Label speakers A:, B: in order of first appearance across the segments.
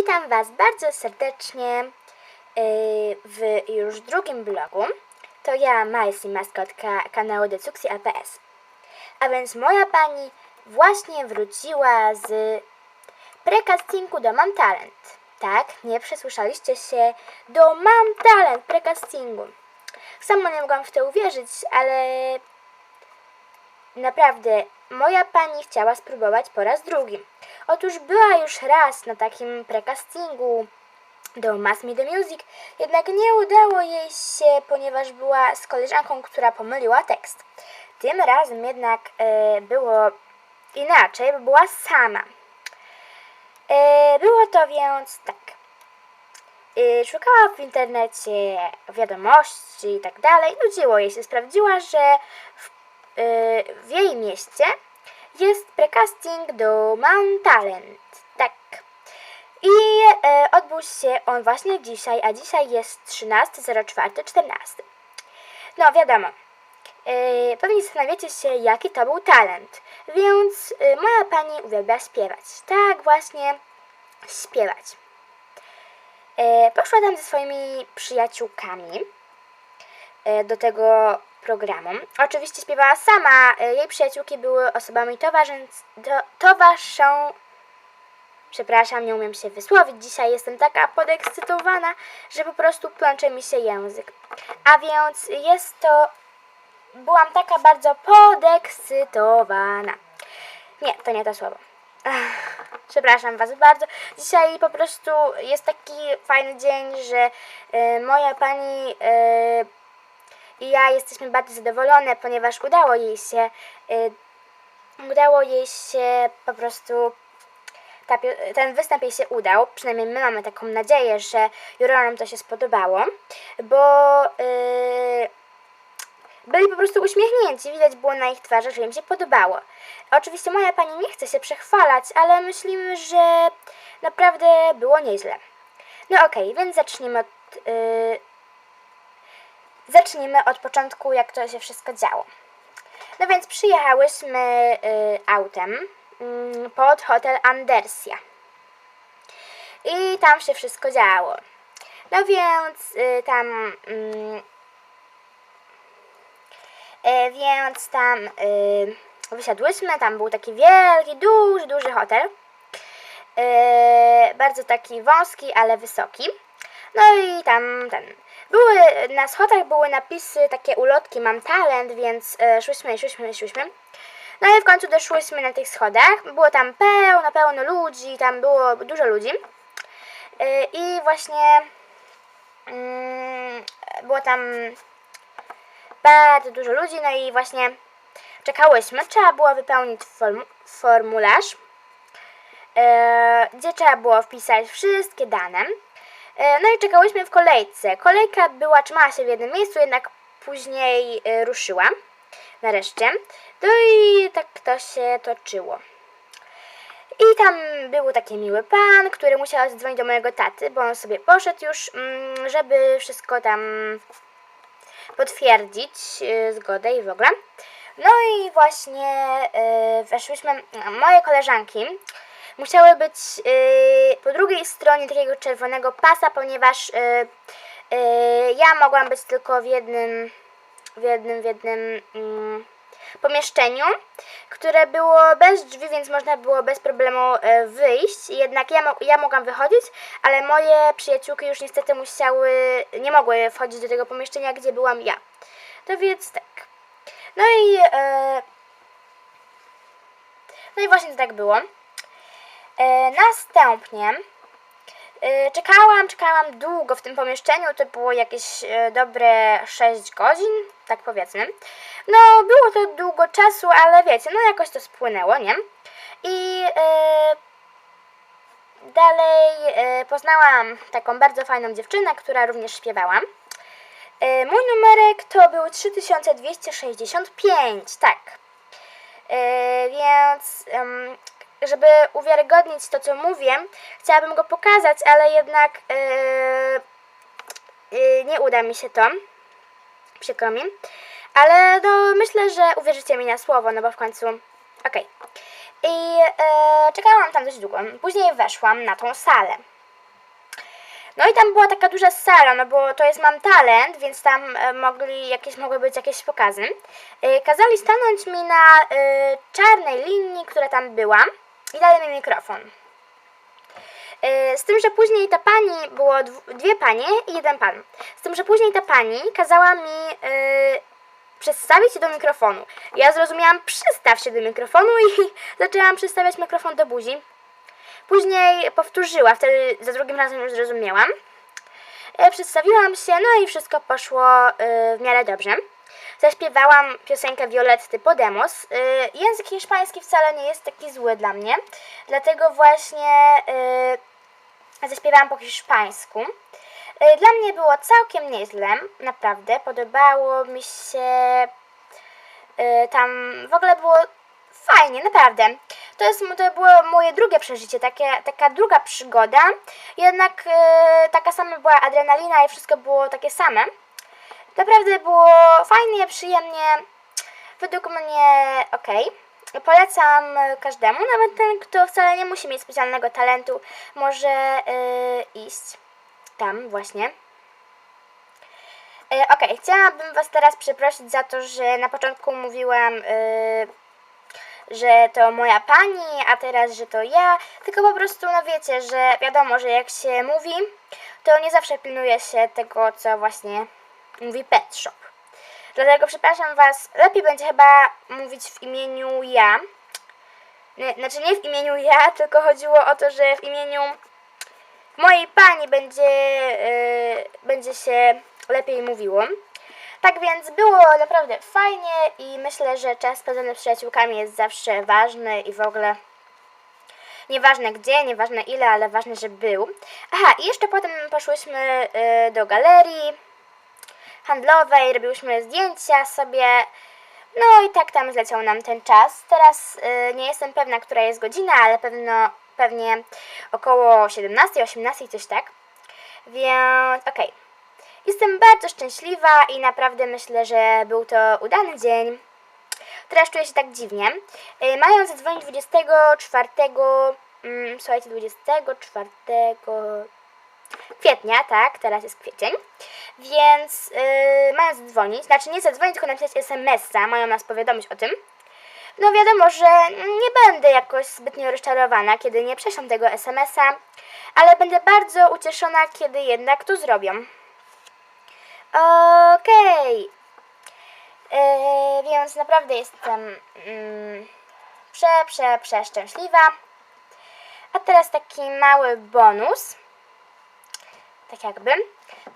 A: Witam Was bardzo serdecznie yy, w już drugim blogu. To ja, Majsi, maskotka kanału Decuksji APS. A więc moja pani właśnie wróciła z precastingu do Mam Talent. Tak, nie przesłyszaliście się, do Mam Talent precastingu. Sama nie mogłam w to uwierzyć, ale Naprawdę, moja pani chciała spróbować po raz drugi. Otóż była już raz na takim precastingu do Mass Media Music, jednak nie udało jej się, ponieważ była z koleżanką, która pomyliła tekst. Tym razem jednak e, było inaczej, bo była sama. E, było to więc tak. E, szukała w internecie wiadomości i tak dalej. Nudziło jej się. Sprawdziła, że w w jej mieście jest precasting do Mount Talent. Tak. I e, odbył się on właśnie dzisiaj, a dzisiaj jest 13.04.14. No wiadomo. E, pewnie zastanawiacie się, jaki to był talent. Więc e, moja pani uwielbia śpiewać. Tak właśnie śpiewać. E, poszła tam ze swoimi przyjaciółkami do tego programu. Oczywiście śpiewała sama. e, Jej przyjaciółki były osobami towarzyn- to, towarzyszą. Przepraszam, nie umiem się wysłowić. Dzisiaj jestem taka podekscytowana, że po prostu plącze mi się język. A więc jest to. Byłam taka bardzo podekscytowana. Nie, to nie to słowo. Przepraszam Was bardzo. Dzisiaj po prostu jest taki fajny dzień, że e, moja pani e, i ja jesteśmy bardzo zadowolone, ponieważ udało jej się, y, udało jej się po prostu, ta, ten występ jej się udał, przynajmniej my mamy taką nadzieję, że jurorom to się spodobało, bo y, byli po prostu uśmiechnięci, widać było na ich twarzach, że im się podobało. Oczywiście moja pani nie chce się przechwalać, ale myślimy, że naprawdę było nieźle. No okej, więc zacznijmy od... y, Zacznijmy od początku, jak to się wszystko działo. No więc przyjechałyśmy y, autem mm, pod hotel Andersia. I tam się wszystko działo. No więc y, tam. mm, y, więc tam wysiadłyśmy. Tam był taki wielki, duży, duży hotel. Bardzo taki wąski, ale wysoki. No i tam ten. Były, na schodach były napisy, takie ulotki, mam talent, więc e, szłyśmy, szłyśmy, szłyśmy. No i w końcu doszłyśmy na tych schodach. Było tam pełno, pełno ludzi, tam było dużo ludzi. E, I właśnie mm, było tam bardzo dużo ludzi, no i właśnie czekałyśmy. Trzeba było wypełnić form, formularz, e, gdzie trzeba było wpisać wszystkie dane. E, No i czekałyśmy w kolejce. Kolejka była, trzymała się w jednym miejscu, jednak później e, ruszyła. Nareszcie. No i tak to się toczyło. I tam był taki miły pan, który musiał zadzwonić do mojego taty, bo on sobie poszedł już, mm, żeby wszystko tam potwierdzić e, zgodę i w ogóle. No i właśnie weszłyśmy, moje koleżanki musiały być e, po drugiej stronie takiego czerwonego pasa, ponieważ e, e, ja mogłam być tylko w jednym, w jednym, w jednym mm, pomieszczeniu, które było bez drzwi, więc można było bez problemu e, wyjść. Jednak ja, ja mogłam wychodzić, ale moje przyjaciółki już niestety musiały, nie mogły wchodzić do tego pomieszczenia, gdzie byłam ja. To więc tak. No i, e, no i właśnie to tak było. E, następnie e, czekałam, czekałam długo w tym pomieszczeniu, to było jakieś e, dobre 6 godzin, tak powiedzmy. No, było to długo czasu, ale wiecie, no jakoś to spłynęło, nie? I dalej poznałam taką bardzo fajną dziewczynę, która również śpiewała. Mój numerek to był 3265, tak. Więc żeby uwiarygodnić to, co mówię, chciałabym go pokazać, ale jednak e, e, nie uda mi się to. Przykro mi. Ale no, myślę, że uwierzycie mi na słowo, no bo w końcu... Okej. I e, czekałam tam dość długo. Później weszłam na tą salę. No i tam była taka duża sala, no bo to jest Mam Talent, więc tam mogli jakieś, mogły być jakieś pokazy. Kazali stanąć mi na e, czarnej linii, która tam była i dali mi mikrofon. E, Z tym, że później ta pani, było dw- dwie panie i jeden pan. Z tym, że później ta pani kazała mi e, przedstawić się do mikrofonu. Ja zrozumiałam, przystaw się do mikrofonu i zaczęłam przystawiać mikrofon do buzi. Później powtórzyła, wtedy za drugim razem już zrozumiałam. E, Przedstawiłam się, no i wszystko poszło e, w miarę dobrze. Zaśpiewałam piosenkę Violetty Podemos. E, Język hiszpański wcale nie jest taki zły dla mnie, dlatego właśnie e, zaśpiewałam po hiszpańsku. E, Dla mnie było całkiem nieźle, naprawdę. Podobało mi się tam, w ogóle było fajnie, naprawdę. To, jest, to było moje drugie przeżycie, takie, taka druga przygoda. Jednak taka sama była adrenalina i wszystko było takie same. Naprawdę było fajnie, przyjemnie. Według mnie okej. Polecam każdemu, nawet ten, kto wcale nie musi mieć specjalnego talentu, może e, iść tam właśnie. E, Okej, chciałabym Was teraz przeprosić za to, że na początku mówiłam, e, że to moja pani, a teraz, że to ja. Tylko po prostu, no wiecie, że wiadomo, że jak się mówi, to nie zawsze pilnuje się tego, co właśnie mówi Pet Shop. Dlatego przepraszam Was, lepiej będzie chyba mówić w imieniu ja. Znaczy nie w imieniu ja, tylko chodziło o to, że w imieniu mojej pani będzie, yy, będzie się lepiej mówiło. Tak więc było naprawdę fajnie i myślę, że czas spędzony z przyjaciółkami jest zawsze ważny i w ogóle nieważne gdzie, nieważne ile, ale ważne, że był. Aha, i jeszcze potem poszłyśmy yy, do galerii handlowej, robiłyśmy zdjęcia sobie. No i tak tam zleciał nam ten czas. Teraz y, nie jestem pewna, która jest godzina, ale pewno, pewnie około 17, 18, coś tak. Więc okej. Jestem bardzo szczęśliwa i naprawdę myślę, że był to udany dzień. Teraz czuję się tak dziwnie. Y, mają zadzwonić 24, mm, słuchajcie, 24 kwietnia, tak, teraz jest kwiecień, więc yy, mają zadzwonić, znaczy nie zadzwonić, tylko napisać SMS-a, mają nas powiadomić o tym. No wiadomo, że nie będę jakoś zbytnio rozczarowana, kiedy nie prześlą tego SMS-a, ale będę bardzo ucieszona, kiedy jednak to zrobią. Okej. Yy, więc naprawdę jestem mm, prze, prze, przeszczęśliwa. A teraz taki mały bonus tak jakby,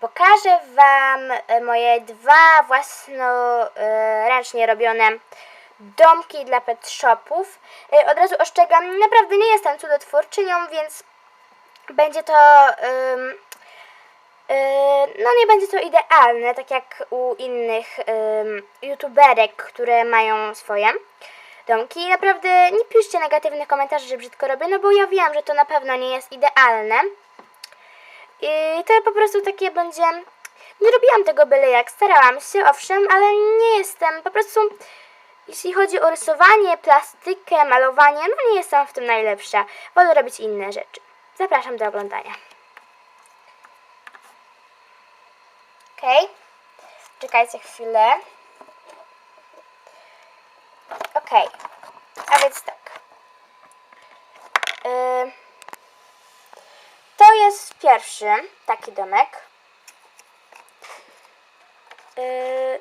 A: pokażę Wam e, moje dwa własnoręcznie robione domki dla pet shopów. E, Od razu ostrzegam, naprawdę nie jestem cudotwórczynią, więc będzie to... e, no nie będzie to idealne, tak jak u innych youtuberek, które mają swoje domki. Naprawdę nie piszcie negatywnych komentarzy, że brzydko robię, no bo ja wiem, że to na pewno nie jest idealne. I to po prostu takie będzie. Nie robiłam tego byle jak, starałam się, owszem, ale nie jestem po prostu. Jeśli chodzi o rysowanie, plastykę, malowanie, no nie jestem w tym najlepsza. Wolę robić inne rzeczy. Zapraszam do oglądania. Okej. Czekajcie chwilę. Okej. A więc tak. Yy... To jest pierwszy taki domek. Yy,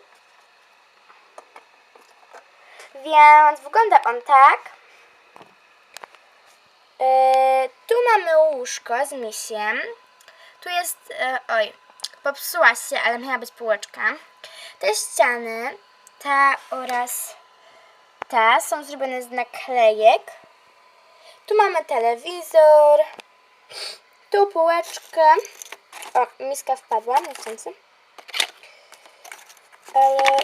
A: więc wygląda on tak. Yy, tu mamy łóżko z misiem. Tu jest, yy, oj, popsuła się, ale miała być półeczka. Te ściany, ta oraz ta są zrobione z naklejek. Tu mamy telewizor. Tu półeczkę. O, miska wpadła, niechcący. Ale,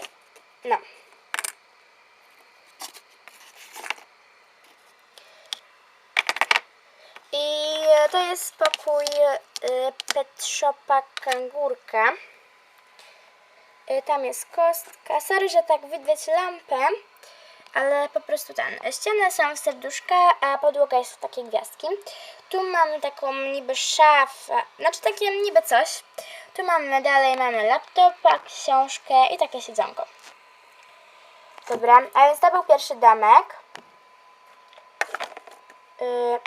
A: no. I to jest pokój y, Pet Shopa Kangurka. Y, tam jest kostka. Sorry, że tak widać lampę. Ale po prostu ten. Ściany są w serduszka, a podłoga jest w takie gwiazdki. Tu mamy taką niby szafę, znaczy takie niby coś. Tu mamy dalej, mamy laptopa, książkę i takie siedzonko. Dobra, a więc to był pierwszy domek. Yy,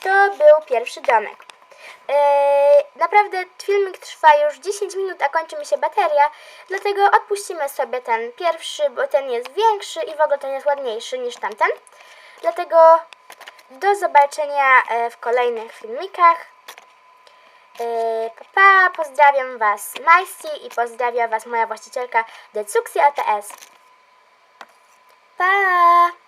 A: to był pierwszy domek. Yy, naprawdę filmik trwa już 10 minut, a kończy mi się bateria, dlatego odpuścimy sobie ten pierwszy, bo ten jest większy i w ogóle ten jest ładniejszy niż tamten. Dlatego do zobaczenia e, w kolejnych filmikach. Yy, pa, pa, pozdrawiam Was Majsi i pozdrawia Was moja właścicielka Decuxi ATS. Pa!